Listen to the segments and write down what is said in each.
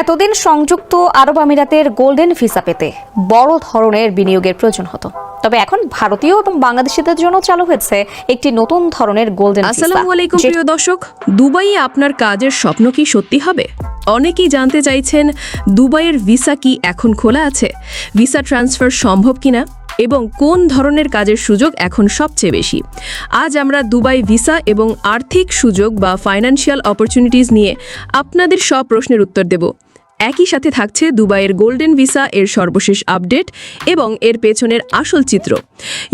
এতদিন সংযুক্ত আরব আমিরাতের গোল্ডেন ভিসা পেতে বড় ধরনের বিনিয়োগের প্রয়োজন হতো। তবে এখন ভারতীয় এবং বাংলাদেশিদের জন্য চালু হয়েছে একটি নতুন ধরনের গোল্ডেন আসসালামু আলাইকুম প্রিয় দর্শক দুবাইয়ে আপনার কাজের স্বপ্ন কি সত্যি হবে? অনেকেই জানতে চাইছেন দুবাইয়ের ভিসা কি এখন খোলা আছে? ভিসা ট্রান্সফার সম্ভব কিনা? এবং কোন ধরনের কাজের সুযোগ এখন সবচেয়ে বেশি? আজ আমরা দুবাই ভিসা এবং আর্থিক সুযোগ বা ফাইন্যান্সিয়াল অপরচুনিটিস নিয়ে আপনাদের সব প্রশ্নের উত্তর দেব। একই সাথে থাকছে দুবাইয়ের গোল্ডেন ভিসা, এর সর্বশেষ আপডেট এবং এর পেছনের আসল চিত্র।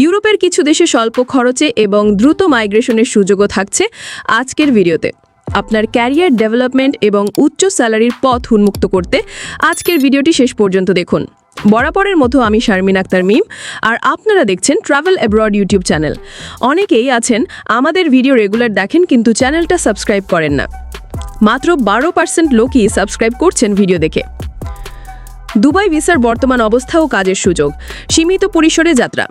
ইউরোপের কিছু দেশে স্বল্প খরচে এবং দ্রুত মাইগ্রেশনের সুযোগও থাকছে আজকের ভিডিওতে। আপনার ক্যারিয়ার ডেভেলপমেন্ট এবং উচ্চ স্যালারির পথ উন্মুক্ত করতে আজকের ভিডিওটি শেষ পর্যন্ত দেখুন। বরাবরের মতো আমি শারমিন আক্তার মিম, আর আপনারা দেখছেন ট্রাভেল অ্যাব্রড ইউটিউব চ্যানেল অনেকেই আছেন, আমাদের ভিডিও রেগুলার দেখেন কিন্তু চ্যানেলটা সাবস্ক্রাইব করেন না। মাত্র বারো পার্সেন্ট লোকই সাবস্ক্রাইব করছেন ভিডিও দেখে। দুবাই ভিসার বর্তমান অবস্থা ও কাজের সুযোগ, সীমিত পরিসরে যাত্রা।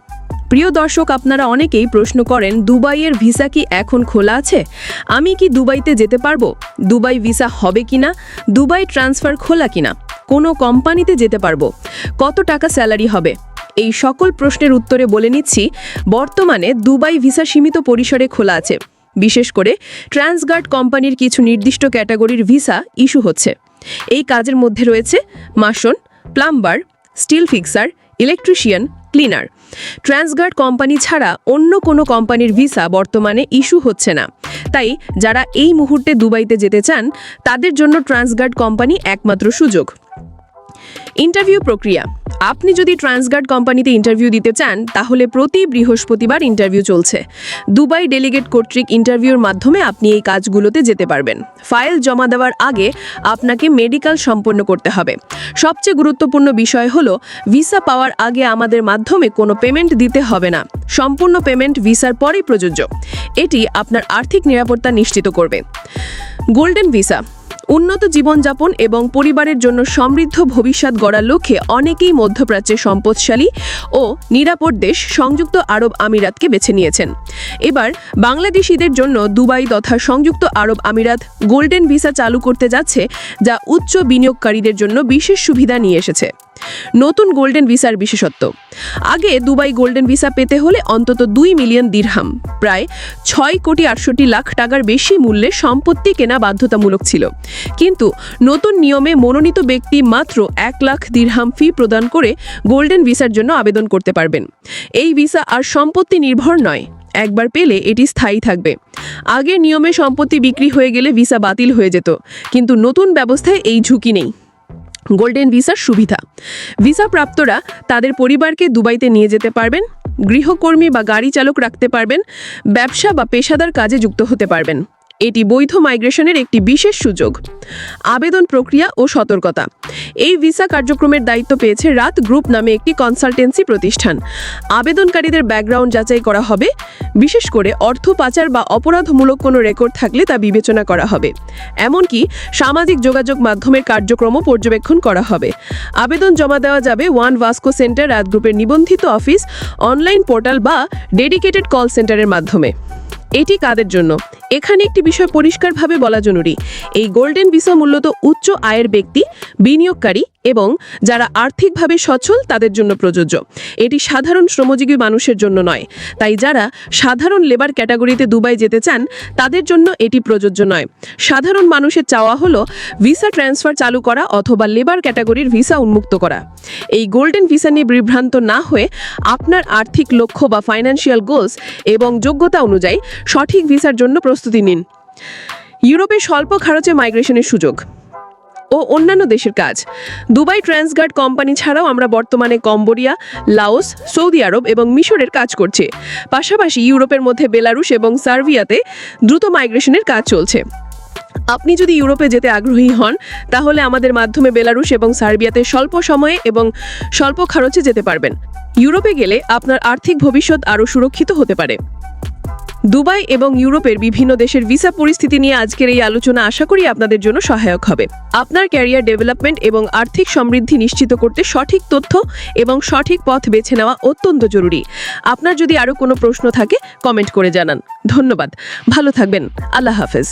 প্রিয় দর্শক, আপনারা অনেকেই প্রশ্ন করেন, দুবাইয়ের ভিসা কি এখন খোলা আছে? আমি কি দুবাইতে যেতে পারব? দুবাই ভিসা হবে কিনা? দুবাই ট্রান্সফার খোলা কিনা? কোনো কোম্পানিতে যেতে পারব? কত টাকা স্যালারি হবে? এই সকল প্রশ্নের উত্তরে বলে নিচ্ছি, বর্তমানে দুবাই ভিসা সীমিত পরিসরে খোলা আছে। বিশেষ করে ট্রান্সগার্ড কোম্পানির কিছু নির্দিষ্ট ক্যাটাগরির ভিসা ইস্যু হচ্ছে। এই কাজের মধ্যে রয়েছে mason, plumber, steel fixer, electrician, cleaner. Transguard company ছাড়া অন্য কোনো কোম্পানির ভিসা বর্তমানে ইস্যু হচ্ছে না। তাই যারা এই মুহূর্তে দুবাইতে যেতে চান, তাদের জন্য ট্রান্সগার্ড কোম্পানি একমাত্র সুযোগ। ইন্টারভিউ প্রক্রিয়া। আপনি যদি ট্রান্সগার্ড কোম্পানিতে ইন্টারভিউ দিতে চান, তাহলে প্রতি বৃহস্পতিবার ইন্টারভিউ চলছে। দুবাই ডেলিগেট কর্তৃক ইন্টারভিউর মাধ্যমে আপনি এই কাজগুলোতে যেতে পারবেন। ফাইল জমা দেওয়ার আগে আপনাকে মেডিকেল সম্পন্ন করতে হবে। সবচেয়ে গুরুত্বপূর্ণ বিষয় হলো, ভিসা পাওয়ার আগে আমাদের মাধ্যমে কোনো পেমেন্ট দিতে হবে না। সম্পূর্ণ পেমেন্ট ভিসার পরেই প্রযোজ্য। এটি আপনার আর্থিক নিরাপত্তা নিশ্চিত করবে। Golden visa. উন্নত জীবনযাপন এবং পরিবারের জন্য সমৃদ্ধ ভবিষ্যৎ গড়ার লক্ষ্যে অনেকেই মধ্যপ্রাচ্যে সম্পদশালী ও নিরাপদ দেশ সংযুক্ত আরব আমিরাতকে বেছে নিয়েছেন। এবার বাংলাদেশিদের জন্য দুবাই তথা সংযুক্ত আরব আমিরাত গোল্ডেন ভিসা চালু করতে যাচ্ছে, যা উচ্চ বিনিয়োগকারীদের জন্য বিশেষ সুবিধা নিয়ে এসেছে। নতুন গোল্ডেন ভিসার বিশেষত্ব। আগে দুবাই গোল্ডেন ভিসা পেতে হলে অন্তত দুই মিলিয়ন দিরহাম, প্রায় ছয় কোটি আটষট্টি লাখ টাকার বেশি মূল্যে সম্পত্তি কেনা বাধ্যতামূলক ছিল। কিন্তু নতুন নিয়মে মনোনীত ব্যক্তি মাত্র এক লাখ দিরহাম ফি প্রদান করে গোল্ডেন ভিসার জন্য আবেদন করতে পারবেন। এই ভিসা আর সম্পত্তি নির্ভর নয়, একবার পেলে এটি স্থায়ী থাকবে। আগের নিয়মে সম্পত্তি বিক্রি হয়ে গেলে ভিসা বাতিল হয়ে যেত, কিন্তু নতুন ব্যবস্থায় এই ঝুঁকি নেই। গোল্ডেন ভিসার সুবিধা। ভিসা প্রাপ্তরা তাদের পরিবারকে দুবাইতে নিয়ে যেতে পারবেন, গৃহকর্মী বা গাড়ি চালক রাখতে পারবেন, ব্যবসা বা পেশাদার কাজে যুক্ত হতে পারবেন। এটি বৈধ মাইগ্রেশনের একটি বিশেষ সুযোগ। আবেদন প্রক্রিয়া ও সতর্কতা। এই ভিসা কার্যক্রমের দায়িত্ব পেয়েছে রাত গ্রুপ নামে একটি কনসালটেন্সি প্রতিষ্ঠান। আবেদনকারীদের ব্যাকগ্রাউন্ড যাচাই করা হবে। বিশেষ করে অর্থ পাচার বা অপরাধমূলক কোনো রেকর্ড থাকলে তা বিবেচনা করা হবে। এমনকি সামাজিক যোগাযোগ মাধ্যমের কার্যক্রমও পর্যবেক্ষণ করা হবে। আবেদন জমা দেওয়া যাবে ওয়ান ভাস্কো সেন্টার রাত গ্রুপের নিবন্ধিত অফিস, অনলাইন পোর্টাল বা ডেডিকেটেড কল সেন্টারের মাধ্যমে। এটি কাদের জন্য? এখানে একটি বিষয় পরিষ্কারভাবে বলা জরুরি। এই গোল্ডেন ভিসা মূলত উচ্চ আয়ের ব্যক্তি, বিনিয়োগকারী এবং যারা আর্থিকভাবে সচ্ছল তাদের জন্য প্রযোজ্য। এটি সাধারণ শ্রমজীবী মানুষের জন্য নয়। তাই যারা সাধারণ লেবার ক্যাটাগরিতে দুবাই যেতে চান, তাদের জন্য এটি প্রযোজ্য নয়। সাধারণ মানুষের চাওয়া হলো ভিসা ট্রান্সফার চালু করা অথবা লেবার ক্যাটাগরির ভিসা উন্মুক্ত করা। এই গোল্ডেন ভিসা নিয়ে বিভ্রান্ত না হয়ে আপনার আর্থিক লক্ষ্য বা ফাইন্যান্সিয়াল গোলস এবং যোগ্যতা অনুযায়ী সঠিক ভিসার জন্য প্রস্তুতি নিন। ইউরোপে স্বল্প খরচে মাইগ্রেশনের সুযোগ। ও অন্যান্য দেশের কাজ। দুবাই ট্রান্সগার্ড কোম্পানি ছাড়াও আমরা বর্তমানে কম্বোডিয়া, লাওস, সৌদি আরব এবং মিশরের কাজ করছে। পাশাপাশি ইউরোপের মধ্যে বেলারুশ এবং সার্বিয়াতে দ্রুত মাইগ্রেশনের কাজ চলছে। আপনি যদি ইউরোপে যেতে আগ্রহী হন, তাহলে আমাদের মাধ্যমে বেলারুশ এবং সার্বিয়াতে স্বল্প সময়ে এবং স্বল্প খরচে যেতে পারবেন। ইউরোপে গেলে আপনার আর্থিক ভবিষ্যৎ আরও সুরক্ষিত হতে পারে। দুবাই এবং ইউরোপের বিভিন্ন দেশের ভিসা পরিস্থিতি নিয়ে আজকের এই আলোচনা আশা করি আপনাদের জন্য সহায়ক হবে। আপনার ক্যারিয়ার ডেভেলপমেন্ট এবং আর্থিক সমৃদ্ধি নিশ্চিত করতে সঠিক তথ্য এবং সঠিক পথ বেছে নেওয়া অত্যন্ত জরুরি। আপনার যদি আরও কোনো প্রশ্ন থাকে কমেন্ট করে জানান। ধন্যবাদ। ভালো থাকবেন। আল্লাহ হাফেজ।